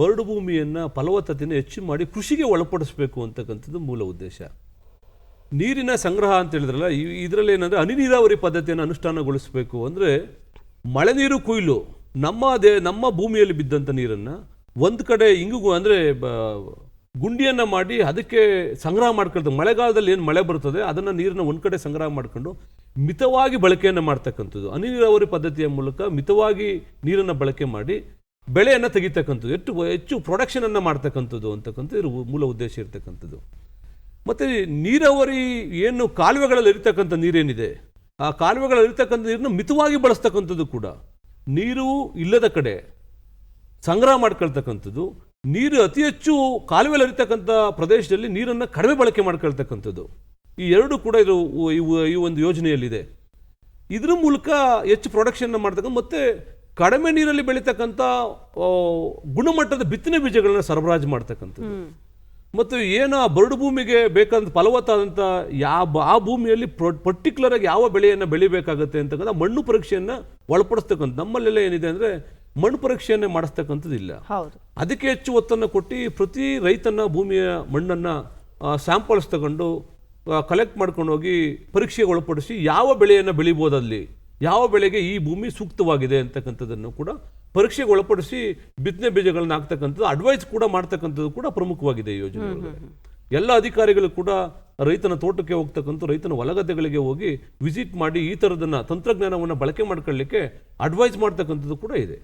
ಬರಡು ಭೂಮಿಯನ್ನು ಫಲವತ್ತತೆಯನ್ನು ಹೆಚ್ಚು ಮಾಡಿ ಕೃಷಿಗೆ ಒಳಪಡಿಸಬೇಕು ಅಂತಕ್ಕಂಥದ್ದು ಮೂಲ ಉದ್ದೇಶ. ನೀರಿನ ಸಂಗ್ರಹ ಅಂತ ಹೇಳಿದ್ರಲ್ಲ ಇದರಲ್ಲಿ ಏನಂದರೆ ಹನಿ ನೀರಾವರಿ ಪದ್ಧತಿಯನ್ನು ಅನುಷ್ಠಾನಗೊಳಿಸಬೇಕು ಅಂದರೆ ಮಳೆ ನೀರು ಕೊಯ್ಲು, ನಮ್ಮ ದೇ, ನಮ್ಮ ಭೂಮಿಯಲ್ಲಿ ಬಿದ್ದಂಥ ನೀರನ್ನು ಒಂದು ಕಡೆ ಇಂಗು ಅಂದರೆ ಗುಂಡಿಯನ್ನ ಮಾಡಿ ಅದಕ್ಕೆ ಸಂಗ್ರಹ ಮಾಡ್ಕೊಳ್ತದೆ ಮಳೆಗಾಲದಲ್ಲಿ ಏನು ಮಳೆ ಬರ್ತದೆ ಅದನ್ನು ನೀರನ್ನ ಒಂದು ಕಡೆ ಸಂಗ್ರಹ ಮಾಡ್ಕೊಂಡು ಮಿತವಾಗಿ ಬಳಕೆಯನ್ನು ಮಾಡ್ತಕ್ಕಂಥದ್ದು. ಹನಿ ನೀರಾವರಿ ಪದ್ಧತಿಯ ಮೂಲಕ ಮಿತವಾಗಿ ನೀರನ್ನು ಬಳಕೆ ಮಾಡಿ ಬೆಳೆಯನ್ನ ತೆಗಿತಕ್ಕಂಥದ್ದು, ಹೆಚ್ಚು ಹೆಚ್ಚು ಪ್ರೊಡಕ್ಷನನ್ನು ಮಾಡ್ತಕ್ಕಂಥದ್ದು ಅಂತಕ್ಕಂಥದ್ದು ಮೂಲ ಉದ್ದೇಶ ಇರತಕ್ಕಂಥದ್ದು. ಮತ್ತು ನೀರಾವರಿ ಏನು ಕಾಲುವೆಗಳಲ್ಲಿ ಇರತಕ್ಕಂಥ ನೀರೇನಿದೆ, ಆ ಕಾಲುವೆಗಳಲ್ಲಿ ಇರತಕ್ಕಂಥ ನೀರನ್ನು ಮಿತವಾಗಿ ಬಳಸ್ತಕ್ಕಂಥದ್ದು ಕೂಡ ನೀರು ಇಲ್ಲದ ಕಡೆ ಸಂಗ್ರಹ ಮಾಡ್ಕೊಳ್ತಕ್ಕಂಥದ್ದು, ನೀರು ಅತಿ ಹೆಚ್ಚು ಕಾಲುವೆಯಲ್ಲಿ ಇರತಕ್ಕಂಥ ಪ್ರದೇಶದಲ್ಲಿ ನೀರನ್ನು ಕಡಿಮೆ ಬಳಕೆ ಮಾಡ್ಕೊಳ್ತಕ್ಕಂಥದ್ದು. ಈ ಎರಡು ಕೂಡ ಇದು ಈ ಒಂದು ಯೋಜನೆಯಲ್ಲಿದೆ. ಇದ್ರ ಮೂಲಕ ಹೆಚ್ಚು ಪ್ರೊಡಕ್ಷನ್ನ ಮಾಡ್ತಕ್ಕಂಥ, ಮತ್ತೆ ಕಡಿಮೆ ನೀರಲ್ಲಿ ಬೆಳೀತಕ್ಕಂಥ ಗುಣಮಟ್ಟದ ಬಿತ್ತನೆ ಬೀಜಗಳನ್ನ ಸರಬರಾಜು ಮಾಡ್ತಕ್ಕಂಥದ್ದು. ಮತ್ತು ಏನು ಆ ಬರಡು ಭೂಮಿಗೆ ಬೇಕಾದಂಥ ಫಲವತ್ತಾದಂಥ ಯಾವ ಆ ಭೂಮಿಯಲ್ಲಿ ಪರ್ಟಿಕ್ಯುಲರ್ ಆಗಿ ಯಾವ ಬೆಳೆಯನ್ನು ಬೆಳಿಬೇಕಾಗುತ್ತೆ ಅಂತಕ್ಕಂಥ ಮಣ್ಣು ಪರೀಕ್ಷೆಯನ್ನು ಒಳಪಡಿಸ್ತಕ್ಕಂಥ ನಮ್ಮಲ್ಲೆಲ್ಲ ಏನಿದೆ ಅಂದರೆ ಮಣ್ಣು ಪರೀಕ್ಷೆಯನ್ನೇ ಮಾಡಿಸ್ತಕ್ಕಂಥದ್ದು ಇಲ್ಲ ಅದಕ್ಕೆ ಹೆಚ್ಚು ಒತ್ತನ್ನು ಕೊಟ್ಟು ಪ್ರತಿ ರೈತನ ಭೂಮಿಯ ಮಣ್ಣನ್ನು ಸ್ಯಾಂಪಲ್ಸ್ ತಗೊಂಡು ಕಲೆಕ್ಟ್ ಮಾಡ್ಕೊಂಡು ಹೋಗಿ ಪರೀಕ್ಷೆಗೆ ಒಳಪಡಿಸಿ ಯಾವ ಬೆಳೆಯನ್ನು ಬೆಳಿಬೋದು ಅಲ್ಲಿ ಯಾವ ಬೆಳೆಗೆ ಈ ಭೂಮಿ ಸೂಕ್ತವಾಗಿದೆ ಅಂತಕ್ಕಂಥದ್ದನ್ನು ಕೂಡ ಪರೀಕ್ಷೆಗೆ ಒಳಪಡಿಸಿ ಬಿತ್ತನೆ ಬೀಜಗಳನ್ನ ಹಾಕ್ತಕ್ಕಂಥದ್ದು ಅಡ್ವೈಸ್ ಕೂಡ ಮಾಡ್ತಕ್ಕಂಥದ್ದು ಕೂಡ ಪ್ರಮುಖವಾಗಿದೆ ಈ ಯೋಜನೆ. ಎಲ್ಲ ಅಧಿಕಾರಿಗಳು ಕೂಡ ರೈತನ ತೋಟಕ್ಕೆ ಹೋಗ್ತಕ್ಕಂಥ ರೈತನ ಹೊಲಗದ್ದೆಗಳಿಗೆ ಹೋಗಿ ವಿಸಿಟ್ ಮಾಡಿ ಈ ಥರದನ್ನು ತಂತ್ರಜ್ಞಾನವನ್ನು ಬಳಕೆ ಮಾಡ್ಕೊಳ್ಳಿಕ್ಕೆ ಅಡ್ವೈಸ್ ಮಾಡ್ತಕ್ಕಂಥದ್ದು ಕೂಡ ಇದೆ